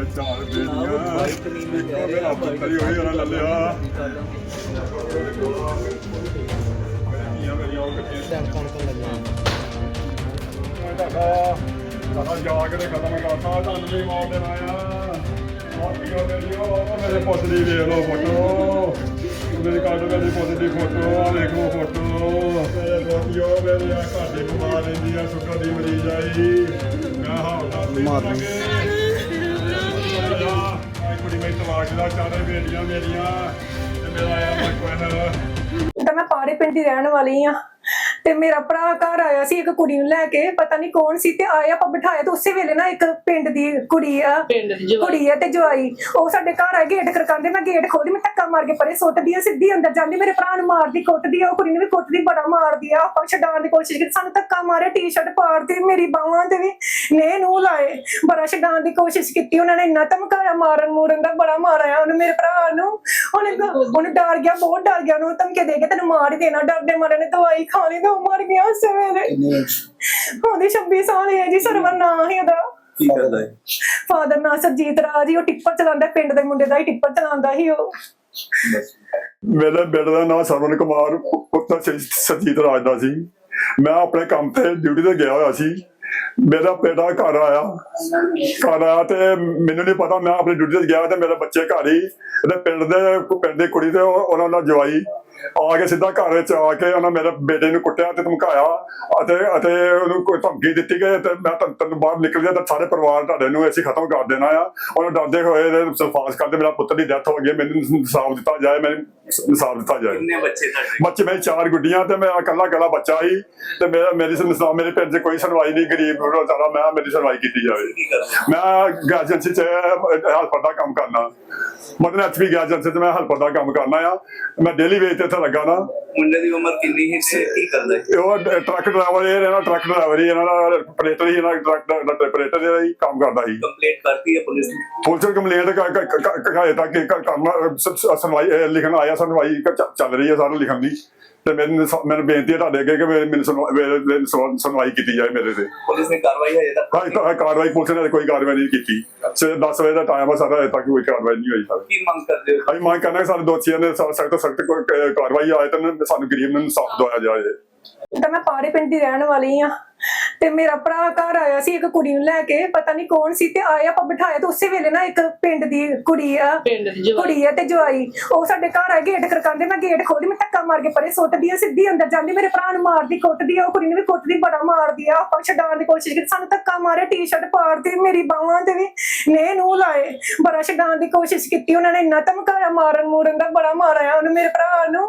ਮੇਰੇ ਚਾਰ ਬੇੜੀਆਂ ਇੱਕੋ ਮੇਰਾ ਪੁੱਤਰੀ ਹੋਈ ਉਹਨਾਂ ਲੱਲਿਆ ਬੇੜੀਆਂ ਮੇਰੀਆਂ ਉਹ ਕਿੱਥੇ ਤੁਹਾਡਾ ਤੁਹਾਡਾ ਜਾ ਕੇ ਤੇ ਖਤਮ ਕਰਤਾ ਤੁਹਾਨੂੰ ਵੀ ਮਾਰ ਦੇਣਾ ਆ। ਮਾਪੀਓ ਮੇਰੀਓ ਮੇਰੇ ਪੁੱਤ ਦੀ ਵੇਖ ਲਓ ਫੋਟੋ। ਮੇਰੇ ਕਾਰਡ ਮੇਰੀ ਪੁੱਤ ਦੀ ਫੋਟੋ ਆ ਵੇਖੋ ਫੋਟੋ। ਮੇਰੇ ਦੋਤੀਓ ਮੇਰੇ ਆ ਘਰ ਦੀ ਬਿਮਾਰ ਰਹਿੰਦੀ ਆ ਸ਼ੁਕਰ ਦੀ ਮਰੀਜ਼ ਆਈ। ਮੈਂ ਹਾਉਣਾ ਮਾਰ ਕੁੜੀ ਮੈਂ ਤਲਾਕ ਦਾ ਚਾਰੇ ਬੇਟੀਆਂ ਮੇਰੀਆਂ ਤੇ ਮੇਰਾ ਆਇਆ ਮੈਂ ਕੋਈ ਤਾਂ ਮੈਂ ਪਾਰੇ ਪਿੰਡ ਦੀ ਰਹਿਣ ਵਾਲੀ ਆ। ਤੇ ਮੇਰਾ ਭਰਾ ਘਰ ਆਇਆ ਸੀ ਇੱਕ ਕੁੜੀ ਨੂੰ ਲੈ ਕੇ ਪਤਾ ਨਹੀਂ ਕੌਣ ਸੀ ਤੇ ਆਇਆ ਆਪਾਂ ਬਿਠਾਇਆ ਤੇ ਉਸੇ ਵੇਲੇ ਨਾ ਇੱਕ ਪਿੰਡ ਦੀ ਕੁੜੀ ਆ ਪਿੰਡ ਦੀ ਜਵਾਈ। ਕੁੜੀ ਆ ਤੇ ਜਵਾਈ। ਉਹ ਸਾਡੇ ਘਰ ਆ ਗੇਟ ਖੜਕਾਉਂਦੇ ਮੈਂ ਗੇਟ ਖੋਲਦੀ ਮੈਂ ਧੱਕਾ ਮਾਰ ਕੇ ਪਰੇ ਸੁੱਟਦੀ ਆ ਸਿੱਧੀ ਅੰਦਰ ਜਾਂਦੀ ਮੇਰੇ ਭਰਾ ਨੂੰ ਮਾਰਦੀ ਕੁੱਟਦੀ ਆ ਉਹ ਕੁੜੀ ਨੂੰ ਵੀ ਕੁੱਟਦੀ ਬੜਾ ਮਾਰਦੀ ਆ ਆਪਾਂ ਛਡਾਉਣ ਦੀ ਕੋਸ਼ਿਸ਼ ਕੀਤੀ ਸਾਨੂੰ ਧੱਕਾ ਮਾਰਿਆ ਟੀ-ਸ਼ਰਟ ਪਾੜਦੀ ਮੇਰੀ ਬਾਹਾਂ ਤੇ ਵੀ ਨੇ ਨੂੰ ਲਾਏ ਬੜਾ ਛਡਾਉਣ ਦੀ ਕੋਸ਼ਿਸ਼ ਕੀਤੀ ਉਹਨਾਂ ਨੇ ਇੰਨਾ ਧਮਕਾਇਆ ਮਾਰਨ ਮੂਰਨ ਦਾ ਬੜਾ ਮਾਰਿਆ ਉਹਨੇ ਮੇਰੇ ਭਰਾ ਨੂੰ। ਉਹਨੇ ਉਹਨੇ ਡਰ ਗਿਆ ਬਹੁਤ ਡਰ ਗਿਆ ਉਹਨੂੰ ਧਮਕੇ ਦੇ ਕੇ ਤੈਨੂੰ ਮਾਰ ਹੀ ਦੇਣਾ ਡਰਦੇ ਮਾਰੇ ਨੇ ਦਵਾਈ ਖਾ ਲਈ ਤੇ ਉਹ ਮਰ ਗਿਆ ਉਸੇ ਵੇਲੇ। ਉਹਦੀ 26 ਸਾਲ ਹੈ ਜੀ ਸਰਵਰ ਨਾਂ ਹੀ ਉਹਦਾ। ਕੀ ਕਰਦਾ ਹੈ? ਫਾਦਰ ਨਾਂ ਸਰਜੀਤ ਰਾਜ ਹੀ ਉਹ ਟਿੱਪਰ ਚਲਾਉਂਦਾ ਪਿੰਡ ਦੇ ਮੁੰਡੇ ਦਾ ਹੀ ਟਿੱਪਰ ਚਲਾਉਂਦਾ ਸੀ ਉਹ। ਮੇਰੇ ਬੇਟੇ ਦਾ ਨਾਮ ਸਰਵਨ ਕੁਮਾਰ ਪੁੱਤਰ ਸਰਜੀਤ ਰਾਜ ਦਾ ਸੀ। ਮੈਂ ਆਪਣੇ ਕੰਮ ਤੇ ਡਿਊਟੀ ਤੇ ਗਿਆ ਹੋਇਆ ਸੀ। ਮੇਰਾ ਬੇਟਾ ਘਰ ਆਇਆ। ਘਰ ਆਇਆ ਤੇ ਮੈਨੂੰ ਨਹੀਂ ਪਤਾ, ਮੈਂ ਆਪਣੀ ਡਿਊਟੀ ਤੇ ਗਿਆ ਤੇ ਮੇਰੇ ਬੱਚੇ ਘਰ ਹੀ। ਤੇ ਪਿੰਡ ਦੇ, ਪਿੰਡ ਦੀ ਕੁੜੀ ਤੇ ਉਹਨਾਂ ਦਾ ਜਵਾਈ। ਆ ਕੇ ਸਿੱਧਾ ਘਰ ਵਿੱਚ ਆ ਕੇ ਉਹਨਾਂ ਮੇਰੇ ਬੇਟੇ ਨੂੰ ਕੁੱਟਿਆ ਤੇ ਧਮਕਾਇਆ ਅਤੇ ਅਤੇ ਉਹਨੂੰ ਕੋਈ ਧਮਕੀ ਦਿੱਤੀ ਕਿ ਤੇ ਮੈਂ ਤਾਂ ਤੈਨੂੰ ਬਾਹਰ ਨਿਕਲ ਗਿਆ ਤਾਂ ਸਾਰੇ ਪਰਿਵਾਰ ਤੁਹਾਡੇ ਨੂੰ ਅਸੀਂ ਖਤਮ ਕਰ ਦੇਣਾ ਆ। ਉਹਨੂੰ ਡਰਦੇ ਹੋਏ ਤੇ ਸਫਾਸ ਕਰਦੇ ਮੇਰਾ ਪੁੱਤਰ ਦੀ ਡੈਥ ਹੋ ਗਈ ਹੈ, ਮੈਨੂੰ ਇਨਸਾਫ ਦਿੱਤਾ ਜਾਏ ਮੈਨੂੰ ਇਨਸਾਫ ਦਿੱਤਾ ਜਾਏ। ਕਿੰਨੇ ਬੱਚੇ ਤੁਹਾਡੇ? ਬੱਚੇ ਮੇਰੇ ਚਾਰ ਗੁੱਡੀਆਂ ਤੇ ਮੈਂ ਇਕੱਲਾ ਇਕੱਲਾ ਬੱਚਾ ਸੀ ਤੇ ਮੇਰਾ ਮੇਰੀ ਸੁਣਵਾ ਮੇਰੇ ਪਿੰਡ 'ਚ ਕੋਈ ਸੁਣਵਾਈ ਨਹੀਂ ਗਰੀਬ ਵਿਚਾਰਾ ਮੈਂ ਮੇਰੀ ਸੁਣਵਾਈ ਕੀਤੀ ਜਾਵੇ। ਮੈਂ ਏਜੰਸੀ 'ਚ ਦਾ ਕੰਮ ਕਰਨਾ। ਮਤਲਬ ਐਚਪੀ ਗਿਆ ਏਜੰਸੀ 'ਚ ਮੈਂ ਹੈਲਪਰ ਦਾ ਕੰਮ ਕਰਨਾ ਆ। ਮੈਂ ਡੇਲੀ ਵੇਜ ਤੇ ਇੱਥੇ ਲੱਗਾ ਨਾ। ਮੁੰਡੇ ਦੀ ਉਮਰ ਕਿੰਨੀ ਹੈ ਤੇ ਕੀ ਕਰਦਾ ਹੈ ਇਹ ਉਹ ਡ- ਟਰੱਕ ਡਰਾਈਵਰ ਇਹ ਇਹਨਾਂ ਟਰੱਕ ਡਰਾਈਵਰ ਹੀ ਇਹਨਾਂ ਦਾ ਆਪਰੇਟਰ ਹੀ ਇਹਨਾਂ ਦਾ ਟਰੱਕ ਦਾ ਆਪਰੇਟਰ ਜਿਹੜਾ ਹੀ ਕੰਮ ਕਰਦਾ ਸੀ। ਕੰਪਲੇਂਟ ਕਰਤੀ ਹੈ ਪੁਲਿਸ ਨੇ? ਪੁਲਿਸ ਨੂੰ ਕੰਪਲੇਂਟ ਕਹਾਏ ਤੱਕ ਕਿ ਕਰਨਾ ਸ- ਸ- ਸੁਣਵਾਈ ਇਹ ਲਿਖਣ ਆਇਆ ਸੁਣਵਾਈ ਕ- ਚ- ਚੱਲ ਰਹੀ ਹੈ ਸਾਰਾ ਲਿਖਣ ਦੀ। ਤੇ ਮੈਨੂੰ ਸ- ਮੈਨੂੰ ਬੇਨਤੀ ਹੈ ਤੁਹਾਡੇ ਅੱਗੇ ਕਿ ਮੇਰੇ- ਮੈਨੂੰ ਸੁਣਵਾ- ਮੇਰੇ- ਮੇਰੇ ਸੁਣ- ਸੁਣਵਾਈ ਕੀਤੀ ਜਾਏ ਮੇਰੇ ਤੇ। ਪੁਲਿਸ ਨੇ ਕਾਰਵਾਈ ਹਜੇ ਤੱਕ ਹਾਂ ਕਾ- ਕਾਰਵਾਈ ਪੁਲਿਸ ਨੇ ਕੋਈ ਕਾਰਵਾਈ ਨਹੀਂ ਕੀਤੀ। ਸਵੇਰ 10 ਵਜੇ ਦਾ ਟਾਈਮ ਆ ਸਾਰਾ ਅਜੇ ਤੱਕ ਕੋਈ ਕਾਰਵਾਈ ਨਹੀਂ ਹੋਈ ਸਰ। ਕੀ ਮੰਗ ਕਰਦੇ ਹੋ? ਅਸੀਂ ਮੰਗ ਕਰਨਾ ਕਿ ਸਾਡੇ ਦੋਸ਼ੀਆਂ ਨੇ ਸਖਤ ਸਖਤ ਕਾਰਵਾਈ ਆਏ ਤਾਂ ਸਾਨੂੰ ਗਰੀਬ ਨੂੰ ਇਨਸਾਫ ਦਵਾਇਆ ਜਾਏ। ਤਾਂ ਮੈਂ ਪਾਰੇ ਪਿੰਡ ਦੀ ਰਹਿਣ ਵਾਲੀ ਆ। ਤੇ ਮੇਰਾ ਭਰਾ ਘਰ ਆਇਆ ਸੀ ਇੱਕ ਕੁੜੀ ਨੂੰ ਲੈ ਕੇ। ਪਤਾ ਨਹੀਂ ਕੌਣ ਸੀ ਤੇ ਆਇਆ ਆਪਾਂ ਬਿਠਾਇਆ ਤੇ ਉਸੇ ਵੇਲੇ ਨਾ ਇੱਕ ਪਿੰਡ ਦੀ ਕੁੜੀ ਆ। ਪਿੰਡ ਦੀ ਜਵਾਈ। ਕੁੜੀ ਆ ਤੇ ਜਵਾਈ। ਉਹ ਸਾਡੇ ਘਰ ਆ ਗੇਟ ਖੜਕਾਉਂਦੇ ਮੈਂ ਗੇਟ ਖੋਲਦੀ ਮੈਂ ਧੱਕਾ ਮਾਰ ਕੇ ਪਰੇ ਸੁੱਟਦੀ ਆ ਸਿੱਧੀ ਅੰਦਰ ਜਾਂਦੀ ਮੇਰੇ ਭਰਾ ਨੂੰ ਮਾਰਦੀ ਕੁੱਟਦੀ ਆ। ਉਹ ਕੁੜੀ ਨੂੰ ਵੀ ਕੁੱਟਦੀ ਬੜਾ ਮਾਰਦੀ ਆ। ਆਪਾਂ ਛਡਾਉਣ ਦੀ ਕੋਸ਼ਿਸ਼ ਕੀਤੀ। ਸਾਨੂੰ ਧੱਕਾ ਮਾਰਿਆ ਟੀ-ਸ਼ਰਟ ਪਾੜਦੀ ਮੇਰੀ ਬਾਹਾਂ ਤੇ ਵੀ ਨੇ ਨੂੰ ਲਾਏ। ਬੜਾ ਛਡਾਉਣ ਦੀ ਕੋਸ਼ਿਸ਼ ਕੀਤੀ। ਉਹਨਾਂ ਨੇ ਇੰਨਾ ਧਮਕਾਇਆ ਮਾਰਨ ਮੂਰਨ ਦਾ ਬੜਾ ਮਾਰਿਆ ਉਹਨੇ ਮੇਰੇ ਭਰਾ ਨੂੰ।